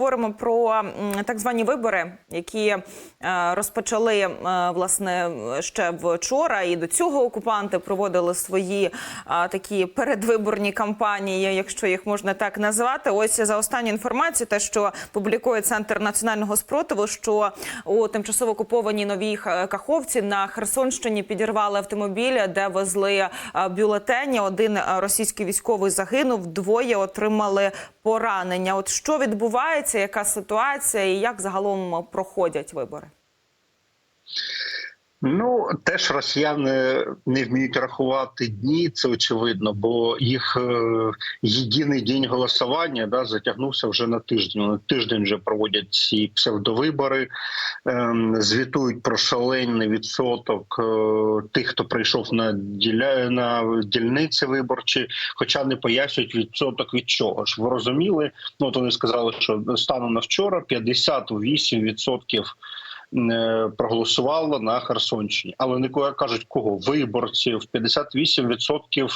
Говоримо про так звані вибори, які е, розпочали е, власне ще вчора, і до цього окупанти проводили свої е, такі передвиборні кампанії, якщо їх можна так назвати. Ось за останню інформацію, те, що публікує центр національного спротиву, що у тимчасово окупованій новій Каховці на Херсонщині підірвали автомобіль, де везли бюлетені. Один російський військовий загинув, двоє отримали поранення. От що відбувається, яка ситуація, і як загалом проходять вибори? Ну, теж росіяни не вміють рахувати дні, це очевидно, бо їх е, єдиний день голосування да, затягнувся вже на тиждень. Вони тиждень вже проводять ці псевдовибори, е, звітують про шалений відсоток е, тих, хто прийшов на діля... на дільниці виборчі, хоча не пояснюють відсоток від чого ж. Ви розуміли? Ну, от вони сказали, що станом на вчора 58% е, проголосувало на Херсонщині, але не кажуть кого виборців 58%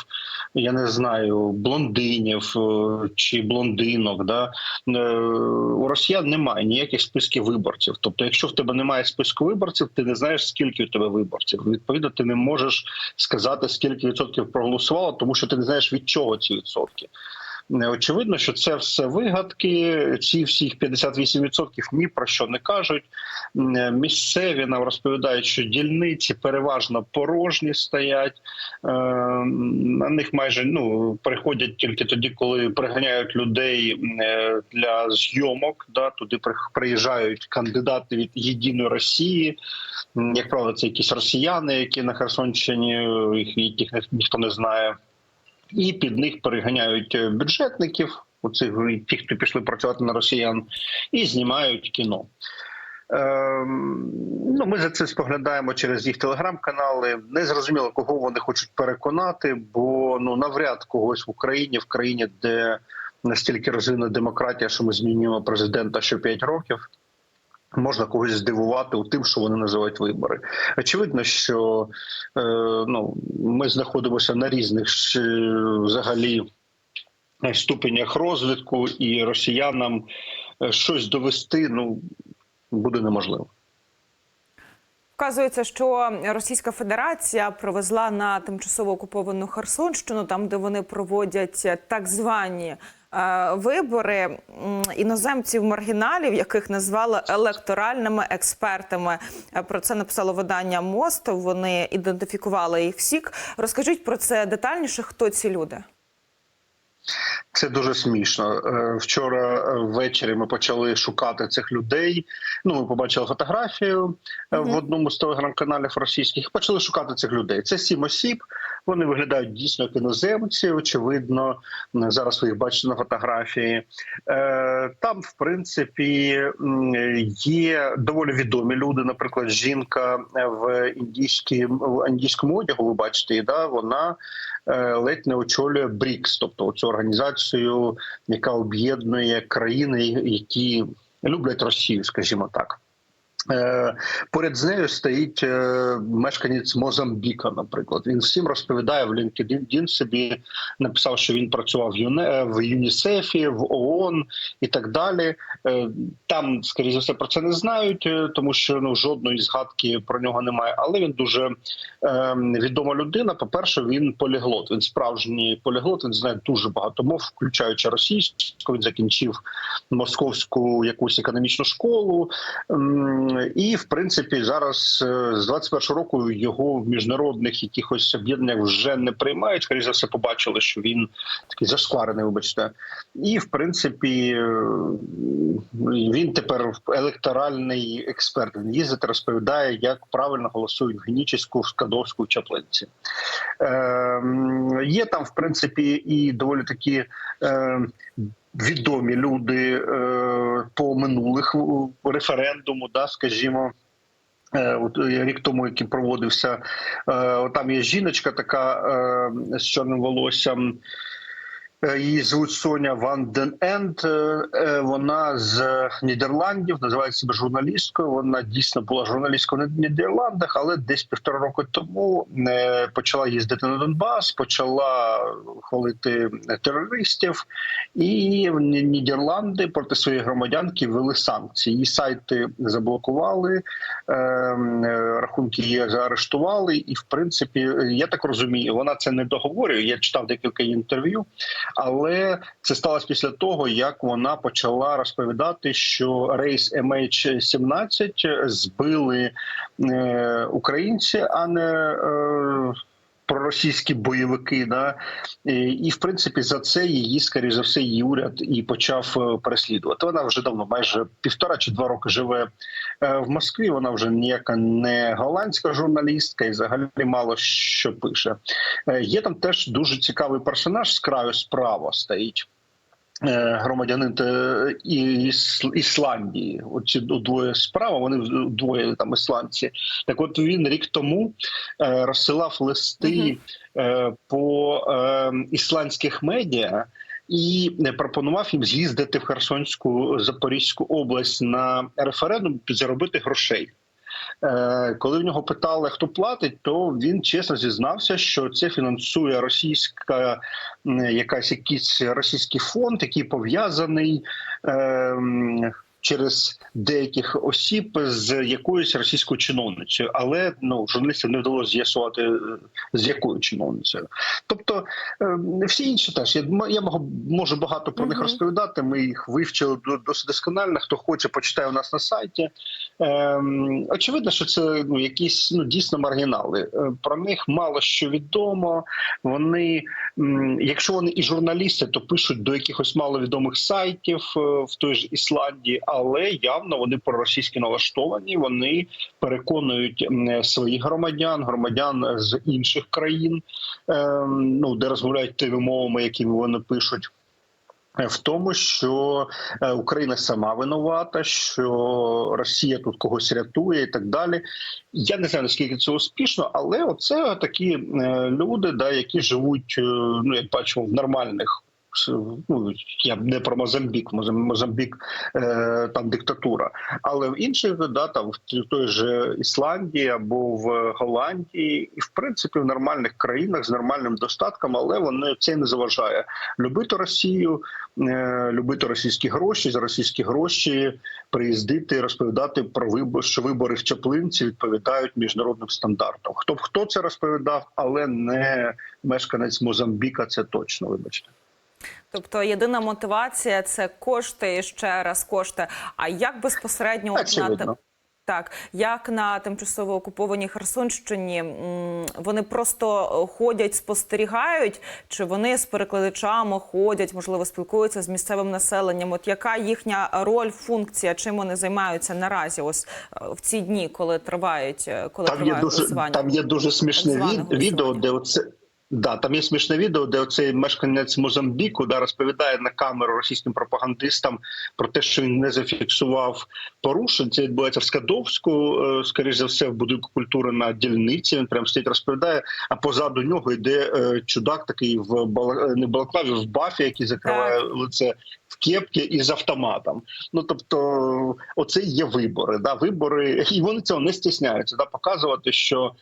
я не знаю блондинів е, чи блондинок. Да Е, у росіян немає ніяких списків виборців. Тобто, якщо в тебе немає списку виборців, ти не знаєш скільки у тебе виборців. Відповідно, ти не можеш сказати скільки відсотків проголосувало, тому що ти не знаєш від чого ці відсотки. Е, Очевидно, що це все вигадки. Ці всіх 58% ні про що не кажуть. Е, Місцеві нам розповідають, що дільниці переважно порожні стоять. Е, На них майже ну приходять тільки тоді, коли приганяють людей для зйомок. Да, туди при- приїжджають кандидати від єдиної Росії. Як правило, це якісь росіяни, які на Херсонщині, яких ніхто не знає і під них переганяють е, бюджетників, оцих ті, хто пішли працювати на росіян, і знімають кіно. Ем, ну, ми за це споглядаємо через їх телеграм-канали. Не зрозуміло, кого вони хочуть переконати, бо ну навряд когось в Україні, в країні, де настільки розвинена демократія, що ми змінюємо президента що 5 років. Можна когось здивувати у тим, що вони називають вибори. Очевидно, що е, ну ми знаходимося на різних е, взагалі е, ступенях розвитку, і росіянам е, щось довести ну буде неможливо. Вказується, що Російська Федерація привезла на тимчасово окуповану Херсонщину, там де вони проводять так звані е, вибори іноземців маргіналів, яких назвали електоральними експертами. Е, Про це написало видання Мост. Вони ідентифікували їх всіх. Розкажіть про це детальніше. Хто ці люди? Це дуже смішно. Е, Вчора е, ввечері ми почали шукати цих людей. Ну, ми побачили фотографію е, в одному з телеграм-каналів російських. Почали шукати цих людей. Це сім осіб. Вони виглядають дійсно як іноземці. Очевидно, зараз ви їх бачите на фотографії. Е, Там, в принципі, є доволі відомі люди. Наприклад, жінка е, в індійському одягу. Ви бачите, да, вона е, ледь не очолює БРІКС, тобто цю організацію, яка об'єднує країни, які люблять Росію, скажімо так. Е, Поряд з нею стоїть е, мешканець Мозамбіка. Наприклад, він всім розповідає в LinkedIn, Він собі написав, що він працював в ЮНЕ в ООН і так далі. Е, Там, скоріше за все, про це не знають, тому що ну жодної згадки про нього немає. Але він дуже відома людина. По перше, він поліглот. Він справжній поліглот. Він знає дуже багато мов, включаючи російську. Він закінчив московську якусь економічну школу. І в принципі зараз е, з 21 року його в міжнародних якихось об'єднаннях вже не приймають. Скоріше за все, побачили, що він такий зашкварений. Вибачте, і в принципі е, він тепер електоральний експерт. Він їздить, розповідає, як правильно голосують в Скадовську Чаплинці. Е, Є там, в принципі, і доволі такі. Е, відомі люди е, по минулих референдуму, да, скажімо. Е, е, рік тому, який проводився, е, там є жіночка, така з чорним волоссям. Е, Її звуть Соня Ван Ден Енд. Е, е, Вона з Нідерландів, називає себе журналісткою. Вона дійсно була журналісткою в Нідерландах, але десь півтора року тому почала їздити на Донбас, почала хвалити терористів, і Нідерланди проти своєї громадянки ввели санкції. Її сайти заблокували, рахунки її заарештували, і в принципі, я так розумію, вона це не договорює. Я читав декілька інтерв'ю. Але це сталося після того, як вона почала розповідати, що рейс MH17 збили е, українці, а не е, проросійські бойовики. Да? І, в принципі за це її, скоріш за все, її уряд і почав е, переслідувати. Вона вже давно, майже півтора чи два роки живе е, в Москві. Вона вже ніяка не голландська журналістка і взагалі мало що пише. Е, Є там теж дуже цікавий персонаж з краю справа стоїть. Е, Громадянин е, Ісландії, оці двоє справа, вони двоє там ісландці. Так, от він рік тому е, розсилав листи по ісландських медіа. І пропонував їм з'їздити в Херсонську Запорізьку область на референдум, заробити грошей. Е, Коли в нього питали, хто платить, то він чесно зізнався, що це фінансує російська якась якийсь російський фонд, який пов'язаний. Через деяких осіб з якоюсь російською чиновницею, але ну журналістам не вдалося з'ясувати е, з якою чиновницею. Тобто е, всі інші теж я, я можу- можу багато про них Мгм. розповідати. Ми їх вивчили до- досить досконально. Хто хоче, почитає у нас на сайті. Ем, очевидно, що це ну якісь ну дійсно маргінали. Е, Про них мало що відомо. Вони, якщо вони і журналісти, то пишуть до якихось маловідомих сайтів в той ж Ісландії, але явно вони проросійські налаштовані. Вони переконують своїх громадян, громадян з інших країн, ем, ну де розмовляють тими мовами, якими вони пишуть. В тому, що е, Україна сама винувата, що Росія тут когось рятує і так далі. Я не знаю наскільки це успішно, але оце такі е, люди, да, які живуть, е, ну як бачимо, в нормальних. Ну, я не про Мозамбік, Мозам- Мозамбік е, там диктатура, але в інших да, там в той же Ісландії або в Голландії, і в принципі в нормальних країнах з нормальним достатком, але вони це не заважає любити Росію, е, любити російські гроші за російські гроші приїздити, розповідати про вибор, що вибори в Чаплинці відповідають міжнародним стандартам. Хто б хто це розповідав, але не мешканець Мозамбіка, це точно вибачте. Тобто єдина мотивація це кошти і ще раз кошти. А як безпосередньо на так, як на тимчасово окупованій Херсонщині вони просто ходять, спостерігають, чи вони з перекладачами ходять, можливо, спілкуються з місцевим населенням? От яка їхня роль, функція, чим вони займаються наразі? Ось е, в ці дні, коли тривають, е, коли Там є дуже там є дуже смішне від, відео, де оце. Да, там є смішне відео, де оцей мешканець Мозамбіку да, розповідає на камеру російським пропагандистам про те, що він не зафіксував порушень. Це відбувається в Скадовську, е, скоріш за все, в будинку культури на дільниці. Він прям стоїть, розповідає. А позаду нього йде е, чудак, такий в бала, не балаклаві, в бафі, який закриває лице кепки і з автоматом. Ну тобто, оце є вибори. Да, вибори, і вони цього не стісняються. Да, показувати, що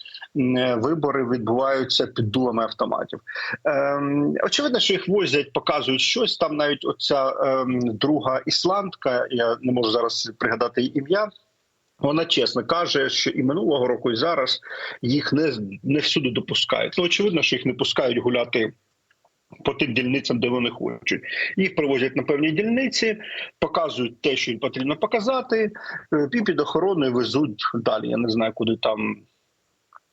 вибори відбуваються під дулами автоматів. Ем, очевидно, що їх возять, показують щось. Там навіть оця ем, друга ісландка, я не можу зараз пригадати її ім'я. Вона чесно каже, що і минулого року, і зараз їх не, не всюди допускають. Ну, очевидно, що їх не пускають гуляти по тим дільницям, де вони хочуть. Їх привозять на певні дільниці, показують те, що їм потрібно показати, е, і під охороною везуть далі. Я не знаю, куди там.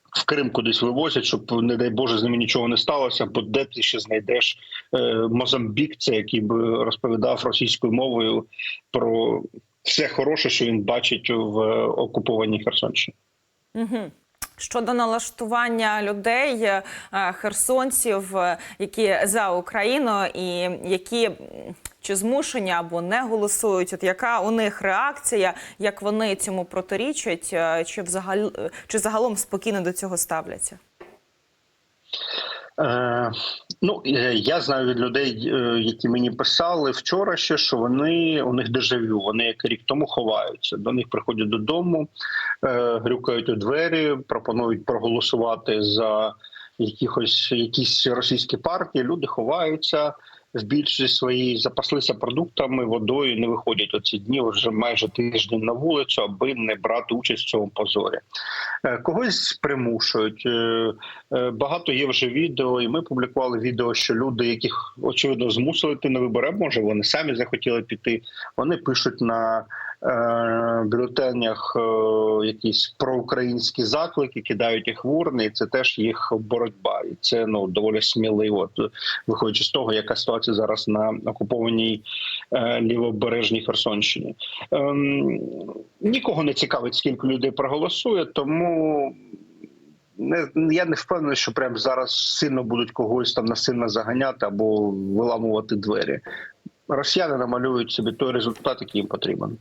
В Крим кудись вивозять, щоб, не дай Боже, з ними нічого не сталося, бо де ти ще знайдеш е, Мозамбік, це який би розповідав російською мовою про все хороше, що він бачить в е, окупованій Херсонщині. Угу. Щодо налаштування людей, е, херсонців, е, які за Україну і які чи змушені або не голосують, от яка у них реакція, як вони цьому протирічать, е, чи взагалі чи загалом спокійно до цього ставляться? Е, ну е, я знаю від людей, е, які мені писали вчора, ще що вони у них дежавю. Вони як рік тому ховаються. До них приходять додому, грюкають у двері, пропонують проголосувати за якихось якісь російські партії. Люди ховаються. В більшості своїй запаслися продуктами, водою, не виходять оці дні вже майже тиждень на вулицю, аби не брати участь в цьому позорі. Е, Когось примушують. Е, е, Багато є вже відео, і ми публікували відео, що люди, яких очевидно змусили йти на вибори, може вони самі захотіли піти. Вони пишуть на бюлетенях е, якісь проукраїнські заклики, кидають їх в урни, і це теж їх боротьба. І це ну доволі сміливо, виходячи з того, яка ситуація зараз на окупованій е, лівобережній Херсонщині. Ем, нікого не цікавить, скільки людей проголосує, тому не я не впевнений, що прямо зараз сильно будуть когось там насильно заганяти або виламувати двері. Росіяни намалюють собі той результат, який їм потрібен.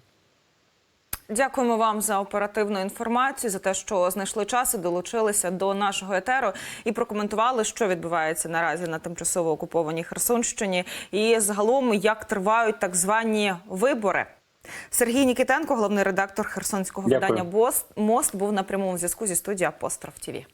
Дякуємо вам за оперативну інформацію, за те, що знайшли час і долучилися до нашого етеру і прокоментували, що відбувається наразі на тимчасово окупованій Херсонщині, і загалом як тривають так звані вибори. Сергій Нікітенко, головний редактор херсонського Дякую. видання «Бост- Мост, був на прямому зв'язку зі студії Апостроф ТІВІ.